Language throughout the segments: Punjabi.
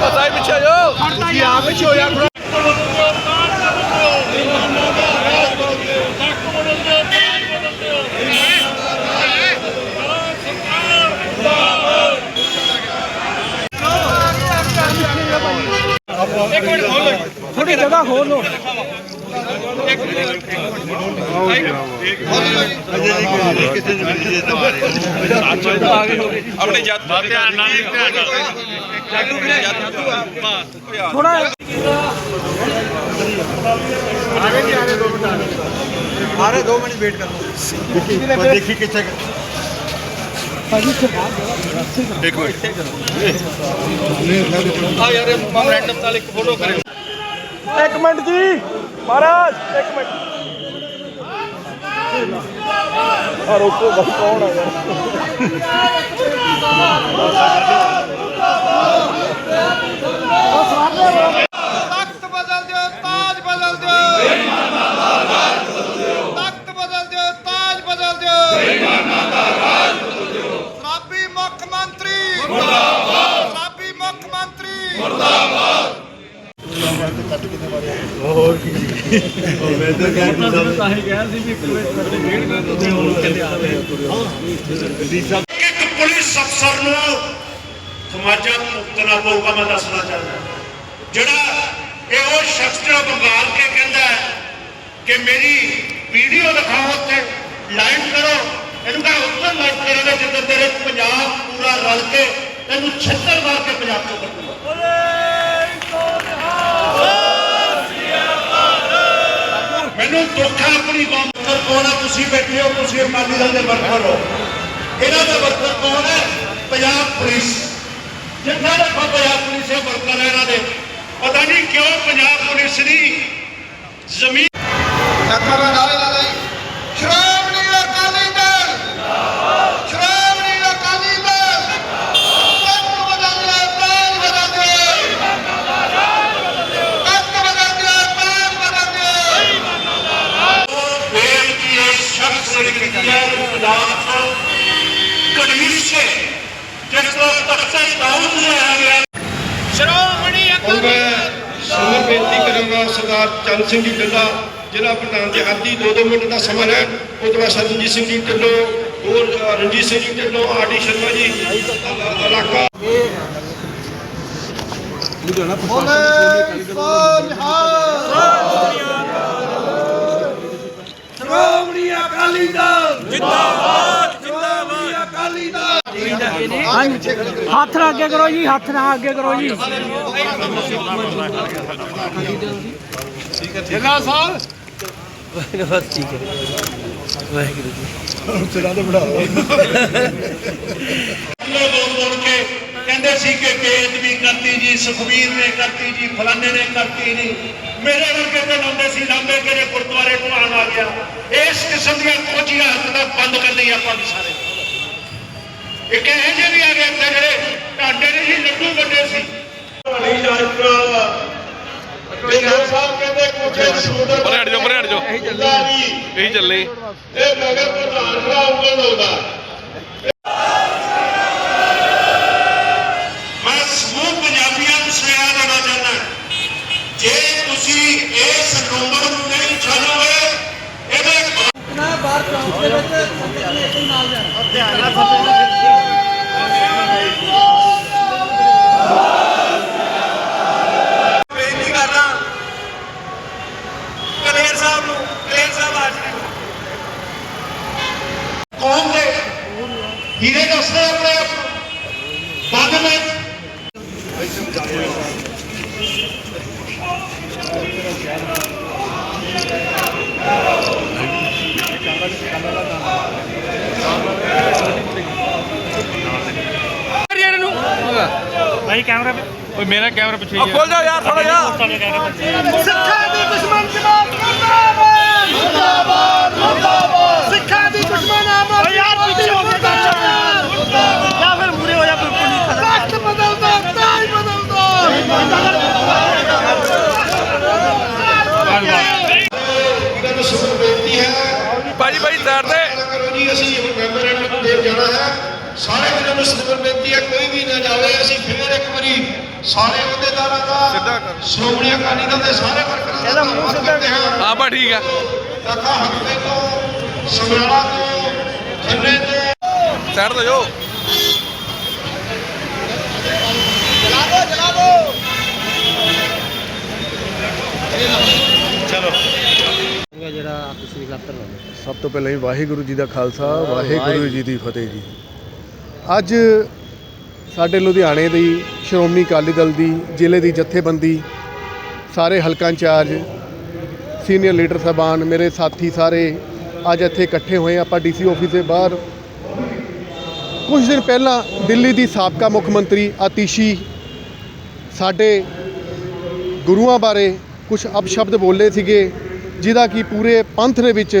ਪਤਾ ਹੀ ਪਿੱਛੇ ਜੋ ਤੁਸੀਂ ਆਪ ਪਿੱਛੇ ਹੋ ਜਾ ਥੋੜੀ ਜਗ੍ਹਾ ਖੋਲ ਲਓ। ਆਪਣੇ ਜੱਤ ਧਿਆਨ ਨਾਲ ਧਿਆਨ ਨਾਲ ਥੋੜਾ ਦੇਖੀ ਕਿੱਥੇ ਇੱਕ ਮਿੰਟ। ਆ ਯਾਰ ਮੈਮੋਰੈਂਡਮ ਨਾਲ ਇੱਕ ਫੋਟੋ ਕਰੇ ਇੱਕ ਮਿੰਟ ਜੀ। ਮਹਾਰਾਜ ਇੱਕ ਮਿੰਟ। ਆ ਰੋਕੋ ਬਸ ਕੌਣ ਆ ਯਾਰ ਤਖਤ ਬਦਲ ਦਿਓ ਤਾਜ ਬਦਲ ਦਿਓ ਤਖਤ ਬਦਲ ਦਿਓ ਤਾਜ ਬਦਲ ਦਿਓ ਸ਼ਰਾਬੀ ਮੁੱਖ ਮੰਤਰੀ ਮੁਰਦਾਬਾਦ ਸ਼ਰਾਬੀ ਮੁੱਖ ਮੰਤਰੀ ਇੱਕ ਪੁਲਿਸ ਅਫਸਰ ਨੂੰ ਸਮਾਜਾਂ ਤੋਂ ਮੁਕਤਣਾ ਪਊਗਾ ਮੈਂ ਦੱਸਣਾ ਚਾਹੁੰਦਾ ਜਿਹੜਾ ਇਹ ਉਹ ਸ਼ਖਸ ਜਿਹੜਾ ਬੰਗਾਲ ਕੇ ਕਹਿੰਦਾ ਕਿ ਮੇਰੀ ਵੀਡੀਓ ਦਿਖਾਓ ਤੇ ਲਾਈਨ ਕਰੋ। ਇਹਨੂੰ ਕਹਾਂ ਉੱਤਰ ਲਾਈਨ ਕਰਾਂਗੇ ਜਿੱਦਾਂ ਤੇਰੇ ਪੰਜਾਬ ਪੂਰਾ ਰਲ ਕੇ ਤੈਨੂੰ ਛੱਤਰ ਮਾਰ ਕੇ ਪੰਜਾਬ ਤੋਂ ਕੱਢੂਗਾ। ਮੈਨੂੰ ਦੁੱਖ ਹੈ ਆਪਣੀ ਕੌਮ ਦਾ ਕੌਣ ਹੈ ਤੁਸੀਂ ਬੈਠੇ ਹੋ, ਤੁਸੀਂ ਅਕਾਲੀ ਦਲ ਦੇ ਵਰਕਰ ਹੋ। ਇਹਨਾਂ ਦਾ ਵਰਕਰ ਕੌਣ ਹੈ? ਪੰਜਾਬ ਪੁਲਿਸ। ਜਿੰਨਾ ਦਾ ਪੰਜਾਬ ਪੁਲਿਸ ਦੇ ਵਰਕਰ ਹੈ ਇਹਨਾਂ ਦੇ। ਪਤਾ ਨਹੀਂ ਕਿਉਂ ਪੰਜਾਬ ਪੁਲਿਸ ਦੀ ਜ਼ਮੀਨ ਅੱਖਾਂ ਨਾਲ ਨਾਰੇ ਲਾ ਲਈ ਸ਼੍ਰੋਮਣੀ ਅਕਾਲੀ ਦਲ ਸ਼੍ਰੋਮਣੀ ਅਕਾਲੀ ਦਲ ਤਖਤ ਬਦਲ ਦਿਓ ਤਾਜ ਬਦਲ ਦਿਓ ਤਖਤ ਬਦਲ ਦਿਓ ਤਾਜ ਬਦਲ ਦਿਓ ਫੇਰ ਕੀ ਇਹ ਸ਼ਖਸ ਨੇ ਪੰਜਾਬ ਤੋਂ ਕੜਮੀ ਸੇ ਜਿਸ ਤੋਂ ਤਖਤ ਦਾਊਦ ਨੇ ਆ ਗਿਆ ਹੁਣ ਮੈਂ ਸਮਰ ਬੇਨਤੀ ਕਰਾਂਗਾ ਸਰਦਾਰ ਚੰਦ ਸਿੰਘ ਜੀ ਢਿੱਲਾ ਜ਼ਿਲ੍ਹਾ ਪ੍ਰਧਾਨ ਦੇ ਆਦੀ 2-2 ਮਿੰਟ ਦਾ ਸਮਾਂ ਹੈ। ਉਹ ਤੋਂ ਬਾਅਦ ਸਰਨਜੀਤ ਸਿੰਘ ਜੀ ਢਿੱਲੋਂ ਹੋਰ ਰਣਜੀਤ ਸਿੰਘ ਜੀ ਢਿੱਲੋਂ ਆਰ ਡੀ ਸ਼ਰਮਾ ਜੀ ਇਲਾ- ਇਲਾਕਾ ਬੋਲੇ ਸੋ ਨਿਹਾਲ ਸ਼੍ਰੋਮਣੀ ਅਕਾਲੀ ਦਲ। ਜਿੰਦਾਬਾਦ ਜਿੰਦਾਬਾਦ। ਅਕਾਲੀ ਦਲ। ਹਾਂਜੀ। ਹੱਥ ਨਾ ਅੱਗੇ ਕਰੋ ਜੀ ਹੱਥ ਨਾ ਅੱਗੇ ਕਰੋ ਜੀ। ਲੋਕ ਬੋਲ ਬੋਲ ਕੇ ਕਹਿੰਦੇ ਸੀ ਕਿ ਬੇਅਦਬੀ ਕਰਤੀ ਜੀ ਸੁਖਬੀਰ ਨੇ ਕਰਤੀ ਜੀ ਫਲਾਣੇ ਨੇ ਕਰਤੀ ਨਹੀਂ ਮੇਰੇ ਵਰਗੇ ਤੇ ਲਾਉਂਦੇ ਸੀ ਲਾਂਬੇ ਕਿਹੜੇ ਗੁਰਦੁਆਰੇ ਨੂੰ ਆਣ ਆ ਗਿਆ। ਇਸ ਕਿਸਮ ਦੀਆਂ ਕੋਝੀਆਂ ਹਰਕਤਾਂ ਬੰਦ ਕਰਨੀ ਆਪਾਂ ਵੀ ਸਾਰੇ। ਇੱਕ ਇਹ ਜਿਹੇ ਵੀ ਆ ਗਏ ਇੱਥੇ ਜਿਹੜੇ ਢਾਂਡੇ ਨੇ ਜੀ ਲੱਡੂ ਵੱਡੇ ਸੀ। ਸਾਹਿਬ ਕਹਿੰਦੇ ਕੁਝ ਸਮੁੰਦਰ ਪਰੇ ਹਟ ਜਾਓ, ਪਰੇ ਹਟ ਜਾਓ। ਇਹੀ ਚੱਲੀ ਇਹੀ ਚੱਲੇ ਇਹ ਨਗਰ ਪ੍ਰਧਾਨ ਦਾ ਉਂਗਲ ਹੋਦਾ ਹੀਰੇ ਦੱਸਦੇ ਆਪਣੇ ਆਪ ਨੂੰ। ਬੰਦ ਵਿੱਚ ਓਏ ਮੇਰਾ ਕੈਮਰਾ ਪਿੱਛੇ ਹੀ ਖੋਲ ਜਾ ਯਾਰ ਥੋੜਾ ਜਿਹਾ ਸਿੱਖਾਂ ਦੀ ਦੁਸ਼ਮਣ ਜਮਾਤ ਮੁਰਦਾਬਾਦ ਮੁਰਦਾਬਾਦ ਮੁਰਦਾਬਾਦ ਸਿੱਖਾਂ ਦੀ ਦੁਸ਼ਮਣ ਆਮਦ ਯਾਰ ਪਿੱਛੇ ਹੋ ਕੇ ਜਾਂ ਫਿਰ ਮੂਰੇ ਹੋ ਜਾ ਕੋਈ ਪੁਲਿਸ ਤਖਤ ਬਦਲ ਦੋ ਤਾਜ ਬਦਲ ਦੋ ਇਹਨਾਂ ਨੂੰ ਸਮਰ ਬੇਨਤੀ ਹੈ ਭਾਜੀ ਭਾਜੀ ਸਾਈਡ ਤੇ ਕਰੋ ਜੀ ਅਸੀਂ ਮੈਮੋਰੈਂਡਮ ਦੇ ਜਾਣਾ ਹੈ ਸਾਰੇ ਵੀਰਾਂ ਨੂੰ ਸਮਰ ਬੇਨਤੀ ਹੈ ਸਾਰੇ ਅਹੁਦੇਦਾਰਾਂ ਦਾ ਸ਼੍ਰੋਮਣੀ ਅਕਾਲੀ ਦਲ ਦੇ ਸਾਰੇ ਵਰਕਰਾਂ ਦਾ ਧੰਨਵਾਦ ਕਰਦੇ ਹਾਂ। ਆ ਬਾ ਠੀਕ ਆ। ਤਥਾ ਹਕਮੇ ਤੋਂ ਸਮਰਾਲਾ ਤੋਂ ਖੰਨੇ ਤੋਂ। ਸਾਈਡ ਤੇ ਜੋ ਸਭ ਤੋਂ ਪਹਿਲਾਂ ਹੀ ਵਾਹਿਗੁਰੂ ਜੀ ਦਾ ਖਾਲਸਾ ਵਾਹਿਗੁਰੂ ਜੀ ਦੀ ਫਤਿਹ ਜੀ। ਅੱਜ ਸਾਡੇ ਲੁਧਿਆਣੇ ਦੀ ਸ਼੍ਰੋਮਣੀ ਅਕਾਲੀ ਦਲ ਦੀ, ਜ਼ਿਲ੍ਹੇ ਦੀ ਜਥੇਬੰਦੀ, ਸਾਰੇ ਹਲਕਾ ਇੰਚਾਰਜ, ਸੀਨੀਅਰ ਲੀਡਰ ਸਾਹਿਬਾਨ, ਮੇਰੇ ਸਾਥੀ ਸਾਰੇ ਅੱਜ ਇੱਥੇ ਇਕੱਠੇ ਹੋਏ ਆਪਾਂ ਡੀਸੀ ਆਫਿਸ ਦੇ ਬਾਹਰ। ਕੁਝ ਦਿਨ ਪਹਿਲਾਂ ਦਿੱਲੀ ਦੀ ਸਾਬਕਾ ਮੁੱਖ ਮੰਤਰੀ ਆਤੀਸ਼ੀ, ਸਾਡੇ ਗੁਰੂਆਂ ਬਾਰੇ ਕੁਝ ਅਪਸ਼ਬਦ ਬੋਲੇ ਸੀਗੇ, ਜਿਹਦਾ ਕਿ ਪੂਰੇ ਪੰਥ ਦੇ ਵਿੱਚ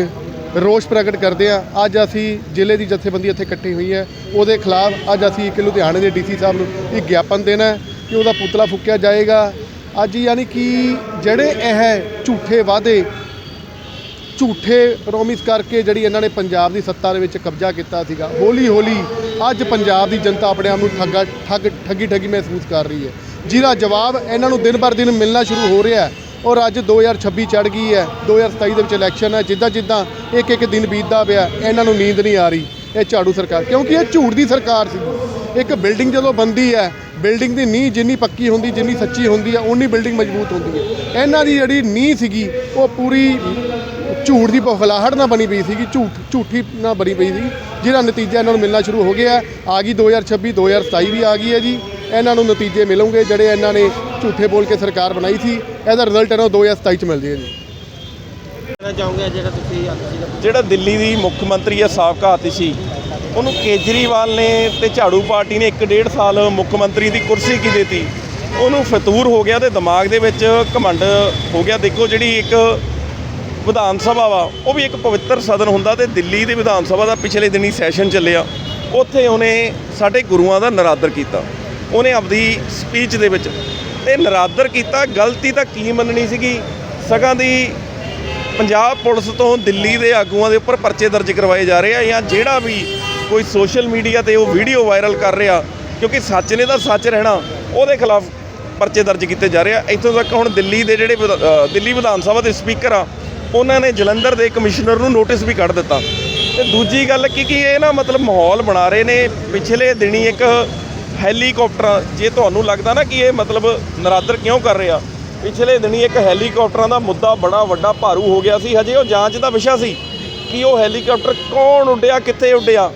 ਰੋਸ ਪ੍ਰਗਟ ਕਰਦੇ ਆ। ਅੱਜ ਅਸੀਂ ਜ਼ਿਲ੍ਹੇ ਦੀ ਜਥੇਬੰਦੀ ਇੱਥੇ ਇਕੱਠੀ ਹੋਈ ਹੈ। ਉਹਦੇ ਖਿਲਾਫ ਅੱਜ ਅਸੀਂ ਇੱਕ ਲੁਧਿਆਣੇ ਦੇ ਡੀਸੀ ਸਾਹਿਬ ਨੂੰ ਇੱਕ ਗਿਆਪਨ ਦੇਣਾ ਕਿ ਉਹਦਾ ਪੁਤਲਾ ਫੂਕਿਆ ਜਾਏਗਾ। ਅੱਜ ਯਾਨੀ ਕਿ ਜਿਹੜੇ ਇਹ ਝੂਠੇ ਵਾਅਦੇ, ਝੂਠੇ ਪ੍ਰੋਮਿਸ ਕਰਕੇ ਜਿਹੜੀ ਇਹਨਾਂ ਨੇ ਪੰਜਾਬ ਦੀ ਸੱਤਾ ਦੇ ਵਿੱਚ ਕਬਜ਼ਾ ਕੀਤਾ ਸੀਗਾ ਹੌਲੀ ਹੌਲੀ ਅੱਜ ਪੰਜਾਬ ਦੀ ਜਨਤਾ ਆਪਣੇ ਆਪ ਨੂੰ ਠੱਗਾ ਠੱਗ ਠੱਗੀ ਠੱਗੀ ਮਹਿਸੂਸ ਕਰ ਰਹੀ ਹੈ। ਜਿਹਦਾ ਜਵਾਬ ਇਹਨਾਂ ਨੂੰ ਦਿਨ ਪਰ ਦਿਨ ਮਿਲਣਾ ਸ਼ੁਰੂ ਹੋ ਰਿਹਾ ਹੈ। ਔਰ ਅੱਜ 2026 ਚੜ ਗਈ ਹੈ 2027 ਦੇ ਵਿੱਚ ਇਲੈਕਸ਼ਨ ਹੈ, ਜਿੱਦਾਂ ਜਿੱਦਾਂ ਇੱਕ ਇੱਕ ਦਿਨ ਬੀਤਦਾ ਪਿਆ, ਇਹਨਾਂ ਨੂੰ ਨੀਂਦ ਨਹੀਂ ਆ ਰਹੀ, ਇਹ ਝਾੜੂ ਸਰਕਾਰ, ਕਿਉਂਕਿ ਇਹ ਝੂਠ ਦੀ ਸਰਕਾਰ ਸੀ। ਇੱਕ ਬਿਲਡਿੰਗ ਜਦੋਂ ਬੰਦੀ ਹੈ, ਬਿਲਡਿੰਗ ਦੀ ਨੀਂਹ ਜਿੰਨੀ ਪੱਕੀ ਹੁੰਦੀ, ਜਿੰਨੀ ਸੱਚੀ ਹੁੰਦੀ ਹੈ ਉਨੀ ਬਿਲਡਿੰਗ ਮਜ਼ਬੂਤ ਹੁੰਦੀ ਹੈ। ਇਹਨਾਂ ਦੀ ਜਿਹੜੀ ਨੀਂਹ ਸੀਗੀ, ਉਹ ਪੂਰੀ ਝੂਠ ਦੀ ਬਖਲਾਹਟ ਨਾਲ ਬਣੀ ਪਈ ਸੀਗੀ, ਝੂਠ, ਝੂਠੀ ਨਾਲ ਬਣੀ ਪਈ ਸੀ ਜਿਹਦਾ ਨਤੀਜਾ ਇਹਨਾਂ ਨੂੰ ਮਿਲਣਾ ਸ਼ੁਰੂ ਹੋ ਗਿਆ। ਆ ਗਈ 2026 2027 ਵੀ ਆ ਗਈ ਹੈ ਜੀ। ਇਹਨਾਂ ਨੂੰ ਨਤੀਜੇ ਮਿਲਣਗੇ, ਜਿਹੜੇ ਇਹਨਾਂ ਨੇ ਝੂਠੇ ਬੋਲ ਕੇ ਸਰਕਾਰ ਬਣਾਈ ਸੀ ਇਹਦਾ ਰਿਜ਼ਲਟ ਇਹਨਾਂ ਨੂੰ 2027 ਚ ਮਿਲ ਜਾਏਗਾ ਜੀ। ਜਿਹੜਾ ਦਿੱਲੀ ਦੀ ਮੁੱਖ ਮੰਤਰੀ ਹੈ ਸਾਬਕਾ ਆਤਿਸ਼ੀ ਉਹਨੂੰ ਕੇਜਰੀਵਾਲ ਨੇ ਤੇ ਝਾੜੂ ਪਾਰਟੀ ਨੇ ਇੱਕ ਡੇਢ ਸਾਲ ਮੁੱਖ ਮੰਤਰੀ ਦੀ ਕੁਰਸੀ ਕੀ ਦਿੱਤੀ? ਉਹਨੂੰ ਫਤੂਰ ਹੋ ਗਿਆ ਤੇ ਦਿਮਾਗ ਦੇ ਵਿੱਚ ਘਮੰਡ ਹੋ ਗਿਆ। ਦੇਖੋ ਜਿਹੜੀ ਇੱਕ ਵਿਧਾਨ ਸਭਾ ਵਾ ਉਹ ਵੀ ਇੱਕ ਪਵਿੱਤਰ ਸਦਨ ਹੁੰਦਾ ਤੇ ਦਿੱਲੀ ਦੀ ਵਿਧਾਨ ਸਭਾ ਦਾ ਪਿਛਲੇ ਦਿਨੀ ਸੈਸ਼ਨ ਚੱਲਿਆ। ਉੱਥੇ ਉਹਨੇ ਸਾਡੇ ਗੁਰੂਆਂ ਦਾ ਨਰਾਦਰ ਕੀਤਾ। ਉਹਨੇ ਆਪਦੀ ਸਪੀਚ ਦੇ ਵਿੱਚ ਤੇ ਨਰਾਦਰ ਕੀਤਾ, ਗਲਤੀ ਤਾਂ ਕੀ ਮੰਨਣੀ ਸੀਗੀ? ਸਗਾਂ ਦੀ ਪੰਜਾਬ ਪੁਲਿਸ ਤੋਂ ਦਿੱਲੀ ਦੇ ਆਗੂਆਂ ਦੇ ਉੱਪਰ ਪਰਚੇ ਦਰਜ ਕਰਵਾਏ ਜਾ ਰਹੇ ਆ ਜਾਂ ਜਿਹੜਾ ਵੀ ਕੋਈ ਸੋਸ਼ਲ ਮੀਡੀਆ ਤੇ ਉਹ ਵੀਡੀਓ ਵਾਇਰਲ ਕਰ ਰਿਹਾ, ਕਿਉਂਕਿ ਸੱਚ ਨੇ ਤਾਂ ਸੱਚ ਰਹਿਣਾ, ਉਹਦੇ ਖਿਲਾਫ ਪਰਚੇ ਦਰਜ ਕੀਤੇ ਜਾ ਰਹੇ ਆ। ਇੱਥੋਂ ਤੱਕ ਹੁਣ ਦਿੱਲੀ ਦੇ ਜਿਹੜੇ ਵਿਧਾ- ਦਿੱਲੀ ਵਿਧਾਨ ਸਭਾ ਦੇ ਸਪੀਕਰ ਆ, ਉਹਨਾਂ ਨੇ ਜਲੰਧਰ ਦੇ ਕਮਿਸ਼ਨਰ ਨੂੰ ਨੋਟਿਸ ਵੀ ਕੱਢ ਦਿੱਤਾ। ਤੇ ਦੂਜੀ ਗੱਲ ਕੀ ਕੀ ਇਹ ਨਾ ਮਤਲਬ ਮਾਹੌਲ ਬਣਾ ਰਹੇ ਨੇ, ਪਿਛਲੇ ਦਿਨੀ ਇੱਕ ਹੈਲੀਕਾਪਟਰ, ਜੇ ਤੁਹਾਨੂੰ ਲੱਗਦਾ ਨਾ ਕਿ ਇਹ ਮਤਲਬ ਨਰਾਦਰ ਕਿਉਂ ਕਰ ਰਿਹਾ ਪਿਛਲੇ ਦਿਨੀ ਇੱਕ ਹੈਲੀਕਾਪਟਰਾਂ ਦਾ ਮੁੱਦਾ ਬੜਾ ਵੱਡਾ ਭਾਰੂ ਹੋ ਗਿਆ ਸੀ, ਹਜੇ ਉਹ ਜਾਂਚ ਦਾ ਵਿਸ਼ਾ ਸੀ ਕਿ ਉਹ ਹੈਲੀਕਾਪਟਰ ਕੌਣ ਉੱਡਿਆ, ਕਿੱਥੇ ਉੱਡਿਆ।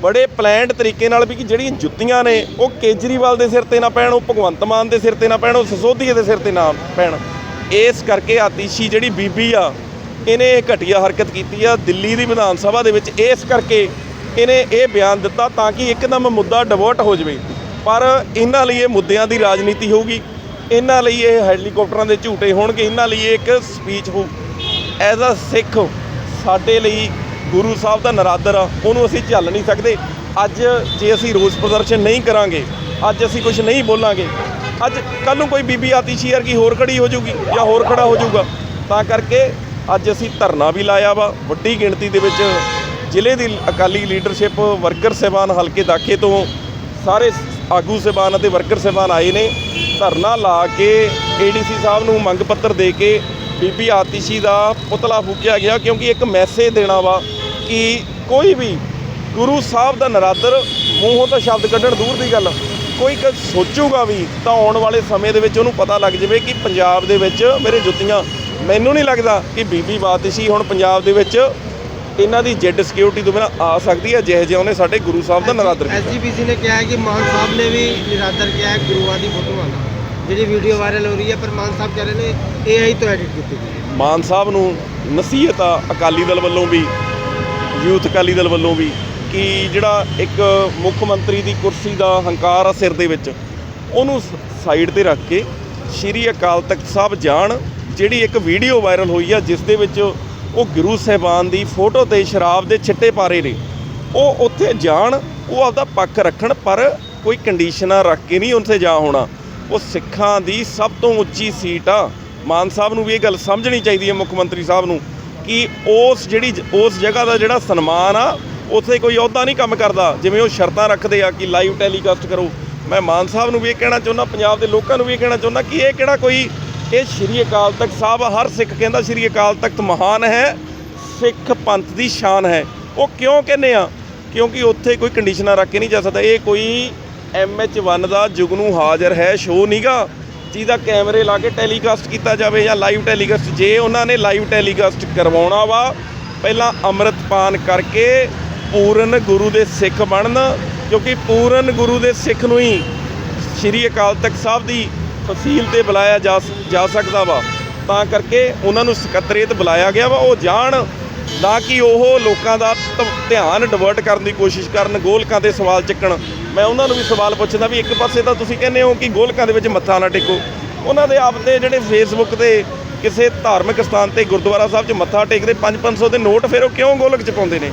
ਬੜੇ ਪਲਾਨਡ ਤਰੀਕੇ ਨਾਲ ਵੀ ਕਿ ਜਿਹੜੀਆਂ ਜੁੱਤੀਆਂ ਨੇ, ਉਹ ਕੇਜਰੀਵਾਲ ਦੇ ਸਿਰ ਤੇ ਨਾ ਪੈਣ, ਉਹ ਭਗਵੰਤ ਮਾਨ ਦੇ ਸਿਰ ਤੇ ਨਾ ਪੈਣ, ਉਹ ਸਸੋਧੀਏ ਦੇ ਸਿਰ ਤੇ ਨਾ ਪੈਣ। ਇਸ ਕਰਕੇ ਆਤੀਸ਼ੀ ਜਿਹੜੀ ਬੀਬੀ ਆ, ਇਹਨੇ ਘਟੀਆ ਹਰਕਤ ਕੀਤੀ ਆ ਦਿੱਲੀ ਦੀ ਵਿਧਾਨ ਸਭਾ ਦੇ ਵਿੱਚ। ਇਸ ਕਰਕੇ ਇਹਨੇ ਇਹ ਬਿਆਨ ਦਿੱਤਾ ਤਾਂ ਕਿ ਇੱਕਦਮ ਮੁੱਦਾ ਡਿਵਰਟ ਹੋ ਜਾਵੇ। ਪਰ ਇਹਨਾਂ ਲਈ ਇਹ ਮੁੱਦਿਆਂ ਦੀ ਰਾਜਨੀਤੀ ਹੋਊਗੀ। ਇਹਨਾਂ ਲਈ ਇਹ ਹੈਲੀਕਾਪਟਰਾਂ ਦੇ ਝੂਟੇ ਹੋਣਗੇ। ਇਹਨਾਂ ਲਈ ਇਹ ਇੱਕ ਸਪੀਚ ਹੋ ਐਜ਼ ਅ ਸਿੱਖ ਸਾਡੇ ਲਈ ਗੁਰੂ ਸਾਹਿਬ ਦਾ ਨਰਾਦਰ ਆ। ਉਹਨੂੰ ਅਸੀਂ ਝੱਲ ਨਹੀਂ ਸਕਦੇ। ਅੱਜ ਜੇ ਅਸੀਂ ਰੋਸ ਪ੍ਰਦਰਸ਼ਨ ਨਹੀਂ ਕਰਾਂਗੇ, ਅੱਜ ਅਸੀਂ ਕੁਝ ਨਹੀਂ ਬੋਲਾਂਗੇ, ਅੱਜ ਕੱਲ ਨੂੰ ਕੋਈ ਬੀਬੀ ਆਤੀਸ਼ੀ ਵਰਗੀ ਹੋਰ ਖੜੀ ਹੋ ਜਾਊਗੀ ਜਾਂ ਹੋਰ ਖੜਾ ਹੋ ਜਾਊਗਾ। ਤਾਂ ਕਰਕੇ ਅੱਜ ਅਸੀਂ ਧਰਨਾ ਵੀ ਲਾਇਆ ਵਾ। ਵੱਡੀ ਗਿਣਤੀ ਦੇ ਵਿੱਚ ਜ਼ਿਲ੍ਹੇ ਦੀ ਅਕਾਲੀ ਲੀਡਰਸ਼ਿਪ ਵਰਕਰ ਸਹਿਬਾਨ ਹਲਕੇ ਦਾਖੇ ਤੋਂ ਸਾਰੇ ਆਗੂ ਸਹਿਬਾਨ ਅਤੇ ਵਰਕਰ ਸਹਿਬਾਨ ਆਏ ਨੇ। ਧਰਨਾ ਲਾ ਕੇ ਏਡੀਸੀ ਸਾਹਿਬ ਨੂੰ ਮੰਗ ਪੱਤਰ ਦੇ ਕੇ ਬੀਬੀ ਆਤਿਸ਼ੀ ਦਾ ਪੁਤਲਾ ਫੂਕਿਆ ਗਿਆ ਕਿਉਂਕਿ ਇੱਕ ਮੈਸੇਜ ਦੇਣਾ ਵਾ ਕਿ ਕੋਈ ਵੀ ਗੁਰੂ ਸਾਹਿਬ ਦਾ ਨਰਾਦਰ ਮੂੰਹੋਂ ਤਾਂ ਸ਼ਬਦ ਕੱਢਣ ਦੂਰ ਦੀ ਗੱਲ। ਕੋਈ ਕ ਸੋਚੂਗਾ ਵੀ ਤਾਂ ਆਉਣ ਵਾਲੇ ਸਮੇਂ ਦੇ ਵਿੱਚ ਉਹਨੂੰ ਪਤਾ ਲੱਗ ਜਾਵੇ ਕਿ ਪੰਜਾਬ ਦੇ ਵਿੱਚ ਮੇਰੇ ਜੁੱਤੀਆਂ ਮੈਨੂੰ ਨਹੀਂ ਲੱਗਦਾ ਕਿ ਬੀਬੀ ਆਤਿਸ਼ੀ ਹੁਣ ਪੰਜਾਬ ਦੇ ਵਿੱਚ ਇਹਨਾਂ ਦੀ ਜੈਡ ਸਿਕਿਉਰਿਟੀ ਤੋਂ ਬਿਨਾਂ ਆ ਸਕਦੀ ਹੈ ਜਿਹੇ ਜਿਹੇ ਉਹਨੇ ਸਾਡੇ ਗੁਰੂ ਸਾਹਿਬ ਦਾ ਨਰਾਦਰ ਕੀਤਾ। ਐਸਜੀਪੀਸੀ ਨੇ ਕਿਹਾ ਹੈ ਕਿ ਮਾਨ ਸਾਹਿਬ ਨੇ ਵੀ ਨਿਰਾਦਰ ਕਿਹਾ ਹੈ ਗੁਰੂਆਂ ਦੀ ਫੋਟੋਆਂ ਦਾ ਜਿਹੜੀ ਵੀਡੀਓ ਵਾਇਰਲ ਹੋ ਰਹੀ ਹੈ ਪਰ ਮਾਨ ਸਾਹਿਬ ਕਹਿ ਰਹੇ ਨੇ ਏਆਈ ਤੋਂ ਐਡਿਟ ਕੀਤੀ ਗਈ ਹੈ। ਮਾਨ ਸਾਹਿਬ ਨੂੰ ਨਸੀਹਤ ਆ ਅਕਾਲੀ ਦਲ ਵੱਲੋਂ ਵੀ ਯੂਥ ਅਕਾਲੀ ਦਲ ਵੱਲੋਂ ਵੀ ਕਿ ਜਿਹੜਾ ਇੱਕ ਮੁੱਖ ਮੰਤਰੀ ਦੀ ਕੁਰਸੀ ਦਾ ਹੰਕਾਰ ਆ ਸਿਰ ਦੇ ਵਿੱਚ ਉਹਨੂੰ ਸਾਈਡ ਤੇ ਰੱਖ ਕੇ ਸ਼੍ਰੀ ਅਕਾਲ ਤਖਤ ਸਾਹਿਬ ਜਾਣ ਜਿਹੜੀ ਇੱਕ ਵੀਡੀਓ ਵਾਇਰਲ ਹੋਈ ਆ ਜਿਸ ਦੇ ਵਿੱਚ ਉਹ ਗੁਰੂ ਸਾਹਿਬਾਨ ਦੀ ਫੋਟੋ ਤੇ ਸ਼ਰਾਬ ਦੇ ਛਿੱਟੇ ਪਾਰੇ ਨੇ। ਉਹ ਉੱਥੇ ਜਾਣ, ਉਹ ਆਪਦਾ ਪੱਖ ਰੱਖਣ, ਪਰ ਕੋਈ ਕੰਡੀਸ਼ਨਾਂ ਰੱਖ ਕੇ ਨਹੀਂ ਉੱਥੇ ਜਾ ਹੋਣਾ। ਉਹ ਸਿੱਖਾਂ ਦੀ ਸਭ ਤੋਂ ਉੱਚੀ ਸੀਟ ਆ। ਮਾਨ ਸਾਹਿਬ ਨੂੰ ਵੀ ਇਹ ਗੱਲ ਸਮਝਣੀ ਚਾਹੀਦੀ ਹੈ, ਮੁੱਖ ਮੰਤਰੀ ਸਾਹਿਬ ਨੂੰ, ਕਿ ਉਸ ਜਿਹੜੀ ਉਸ ਜਗ੍ਹਾ ਦਾ ਜਿਹੜਾ ਸਨਮਾਨ ਆ, ਉੱਥੇ ਕੋਈ ਅਹੁਦਾ ਨਹੀਂ ਕੰਮ ਕਰਦਾ। ਜਿਵੇਂ ਉਹ ਸ਼ਰਤਾਂ ਰੱਖਦੇ ਆ ਕਿ ਲਾਈਵ ਟੈਲੀਕਾਸਟ ਕਰੋ। ਮੈਂ ਮਾਨ ਸਾਹਿਬ ਨੂੰ ਵੀ ਇਹ ਕਹਿਣਾ ਚਾਹੁੰਦਾ, ਪੰਜਾਬ ਦੇ ਲੋਕਾਂ ਨੂੰ ਵੀ ਇਹ ਕਹਿਣਾ ਚਾਹੁੰਦਾ ਕਿ ਇਹ ਕਿਹੜਾ ਕੋਈ ਇਹ ਸ਼੍ਰੀ ਅਕਾਲ ਤਖਤ ਸਾਹਿਬ, ਹਰ ਸਿੱਖ ਕਹਿੰਦਾ ਸ਼੍ਰੀ ਅਕਾਲ ਤਖਤ ਮਹਾਨ ਹੈ, ਸਿੱਖ ਪੰਥ ਦੀ ਸ਼ਾਨ ਹੈ। ਉਹ ਕਿਉਂ ਕਹਿੰਦੇ ਆ? ਕਿਉਂਕਿ ਉੱਥੇ ਕੋਈ ਕੰਡੀਸ਼ਨਾਂ ਰੱਖ ਕੇ ਨਹੀਂ ਜਾ ਸਕਦਾ। ਇਹ ਕੋਈ MH1 ਦਾ ਜੁਗਨੂ ਹਾਜ਼ਰ ਹੈ ਸ਼ੋਅ ਨੀਗਾ ਜਿਹਦਾ ਕੈਮਰੇ ਲਾ ਕੇ ਟੈਲੀਕਾਸਟ ਕੀਤਾ ਜਾਵੇ ਜਾਂ ਲਾਈਵ ਟੈਲੀਕਾਸਟ, ਜੇ ਉਹਨਾਂ ਨੇ ਲਾਈਵ ਟੈਲੀਕਾਸਟ ਕਰਵਾਉਣਾ ਵਾ, ਪਹਿਲਾਂ ਅੰਮ੍ਰਿਤਪਾਨ ਕਰਕੇ ਪੂਰਨ ਗੁਰੂ ਦੇ ਸਿੱਖ ਬਣਨ, ਕਿਉਂਕਿ ਪੂਰਨ ਗੁਰੂ ਦੇ ਸਿੱਖ ਨੂੰ ਹੀ ਸ਼੍ਰੀ ਅਕਾਲ ਤਖਤ ਸਾਹਿਬ ਦੀ ਫਸੀਲ ਤੇ ਬੁਲਾਇਆ ਜਾ ਜਾ ਸਕਦਾ ਵਾ। ਤਾਂ ਕਰਕੇ ਉਹਨਾਂ ਨੂੰ ਸਕੱਤਰੇਤ ਬੁਲਾਇਆ ਗਿਆ ਵਾ। ਉਹ ਜਾਣ ਨਾ ਕਿ ਉਹ ਲੋਕਾਂ ਦਾ ਧਿਆਨ ਡਿਵਰਟ ਕਰਨ ਦੀ ਕੋਸ਼ਿਸ਼ ਕਰਨ, ਗੋਲਕਾਂ ਤੇ ਸਵਾਲ ਚੱਕਣ। ਮੈਂ ਉਹਨਾਂ ਨੂੰ ਵੀ ਸਵਾਲ ਪੁੱਛਦਾ ਵੀ ਇੱਕ ਪਾਸੇ ਤਾਂ ਤੁਸੀਂ ਕਹਿੰਦੇ ਹੋ ਕਿ ਗੋਲਕਾਂ ਦੇ ਵਿੱਚ ਮੱਥਾ ਨਾ ਟੇਕੋ। ਉਹਨਾਂ ਦੇ ਆਪ ਦੇ ਜਿਹੜੇ ਫੇਸਬੁੱਕ ਤੇ ਕਿਸੇ ਧਾਰਮਿਕ ਸਥਾਨ ਤੇ ਗੁਰਦੁਆਰਾ ਸਾਹਿਬ 'ਚ ਮੱਥਾ ਟੇਕਦੇ 5-500 ਦੇ ਨੋਟ, ਫਿਰ ਉਹ ਕਿਉਂ ਗੋਲਕ 'ਚ ਪਾਉਂਦੇ ਨੇ?